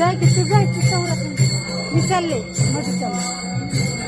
जाय की तू जाय तू सौरा मी चालले. मध्ये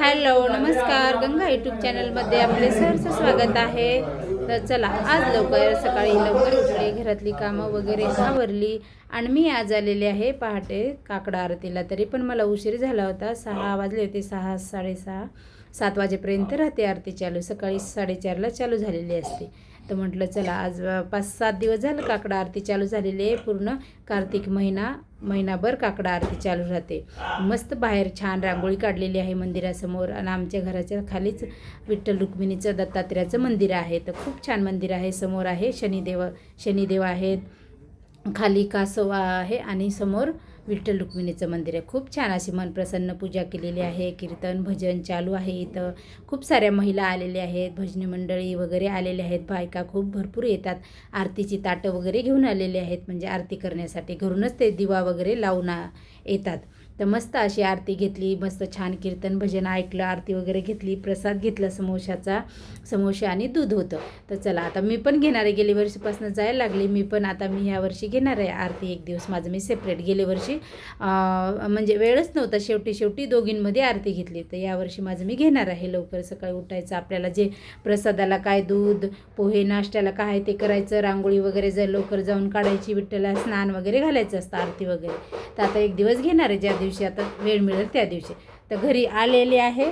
हॅलो नमस्कार. गंगा यूट्यूब चॅनलमध्ये आपले सरचं स्वागत आहे. तर चला आज लवकर सकाळी लवकर उठले घरातली कामं वगैरे आवरली आणि मी आज आलेले आहे पहाटे काकडा आरतीला. तरी पण मला उशीर झाला होता. सहा वाजले होते सहा साडेसहा सात वाजेपर्यंत राहते आरती चालू. सकाळी साडेचारला चालू झालेली असते. तर म्हटलं चला आज पाच सात दिवस झालं काकडा आरती चालू झालेली आहे पूर्ण. कार्तिक महिना महिनाभर काकडा आरती चालू राहते. मस्त बाहेर छान रांगोळी काढलेली आहे मंदिरासमोर आणि आमच्या घराच्या खालीच विठ्ठल रुक्मिणीचं दत्तात्र्याचं मंदिर आहे. तर खूप छान मंदिर आहे. समोर आहे शनिदेव शनिदेव आहेत. खाली कासव आहे आणि समोर विठ्ठल रुक्मिणीचं मंदिर आहे. खूप छान अशी मनप्रसन्न पूजा केलेली आहे. कीर्तन भजन चालू आहे इथं. खूप साऱ्या महिला आलेल्या आहेत. भजनी मंडळी वगैरे आलेले आहेत. बायका खूप भरपूर येतात. आरतीची ताटं वगैरे घेऊन आलेले आहेत. म्हणजे आरती करण्यासाठी घरूनच ते दिवा वगैरे लावून येतात. तर मस्त अशी आरती घेतली मस्त छान कीर्तन भजन ऐकलं आरती वगैरे घेतली प्रसाद घेतला समोशाचा समोसा आणि दूध होतं. तर चला आता मी पण घेणार आहे गेल्या वर्षीपासून जायला लागले. मी पण आता मी ह्या वर्षी घेणार आहे आरती एक दिवस. माझं मी सेपरेट गेल्या वर्षी म्हणजे वेळच नव्हता. शेवटी शेवटी दोघींमध्ये आरती घेतली. तर यावर्षी माझं मी घेणार आहे. लवकर सकाळी उठायचं आपल्याला जे प्रसादाला काय दूध पोहे नाश्त्याला काय आहे ते करायचं रांगोळी वगैरे जर लवकर जाऊन काढायची विठ्ठला स्नान वगैरे घालायचं असतं आरती वगैरे. तर आता एक दिवस घेणार आहे ज्या दिवशी दिवशी आता वेळ मिळेल त्या दिवशी. तर घरी आलेले आहे.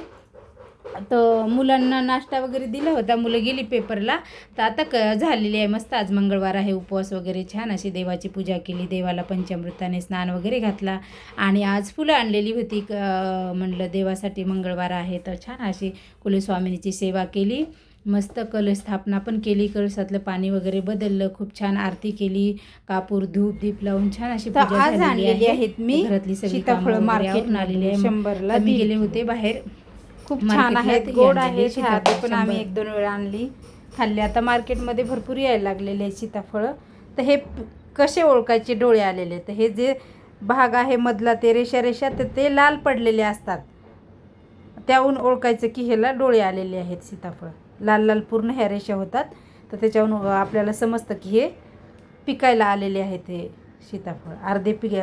तर मुलांना नाश्ता वगैरे दिला होता. मुलं गेली पेपरला. तर आता क झालेली आहे मस्त. आज मंगळवार आहे. उपवास वगैरे छान अशी देवाची पूजा केली. देवाला पंचामृताने स्नान वगैरे घातला. आणि आज फुलं आणलेली होती. क म्हणलं देवासाठी मंगळवार आहे. तर छान अशी कुलस्वामिनीची सेवा केली. मस्त कलश स्थापना पण केली. कलशातलं पाणी वगैरे बदललं. खूप छान आरती केली. कापूर धूप दीप लावून छान अशी पूजा झालेली आणलेली आहे. आहेत मी. घरातली सगळी सीताफळ कामं वगैरे मार्केट आवरून आलेली आहे. शंभरला मी. गेले होते बाहेर. खूप छान आहेत. गोड आहेत. ह्या आधी सीताफळ पण आम्ही. एक दोन वेळा आणली. खाल्ली. आता मार्केटमध्ये भरपूर यायला लागलेले आहेत सीताफळं. तर हे कसे ओळखायचे? डोळे आलेले तर हे जे भाग आहे मधला ते रेषा रेषा तर ते लाल पडलेले असतात. त्याहून ओळखायचं की ह्याला डोळे आलेले आहेत सीताफळ. लाल लाल पूर्ण ह्या रेषा होतात. तर त्याच्याहून आपल्याला समजतं की हे पिकायला आलेले आहेत हे सीताफळ. अर्धे पिक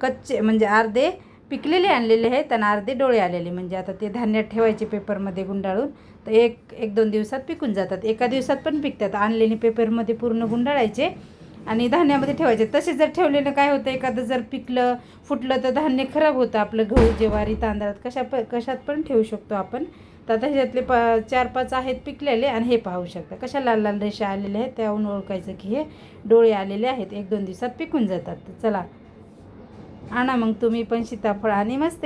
कच्चे म्हणजे अर्धे पिकलेले आणलेले आहेत आणि अर्धे डोळे आलेले. म्हणजे आता ते धान्यात ठेवायचे पेपरमध्ये गुंडाळून तर एक एक दोन दिवसात पिकून जातात. एका दिवसात पण पिकतात. आणलेले पेपरमध्ये पूर्ण गुंडाळायचे. आणि धान्यामध्ये ठेवायचे. तसे जर ठेवलेलं काय होतं एखादं जर पिकलं फुटलं तर धान्य खराब होतं आपलं गहू ज्वारी तांदळात. कशा प कशात पण ठेवू शकतो आपण. तर आता ह्याच्यातले प चार पाच आहेत पिकलेले आणि हे पाहू शकता. कशा लाल लाल रेषा आलेल्या आहेत त्याहून ओळखायचं की हे डोळे आलेले आहेत. एक दोन दिवसात पिकून जातात. चला आणा मग तुम्ही पण सीताफळ आणि मस्त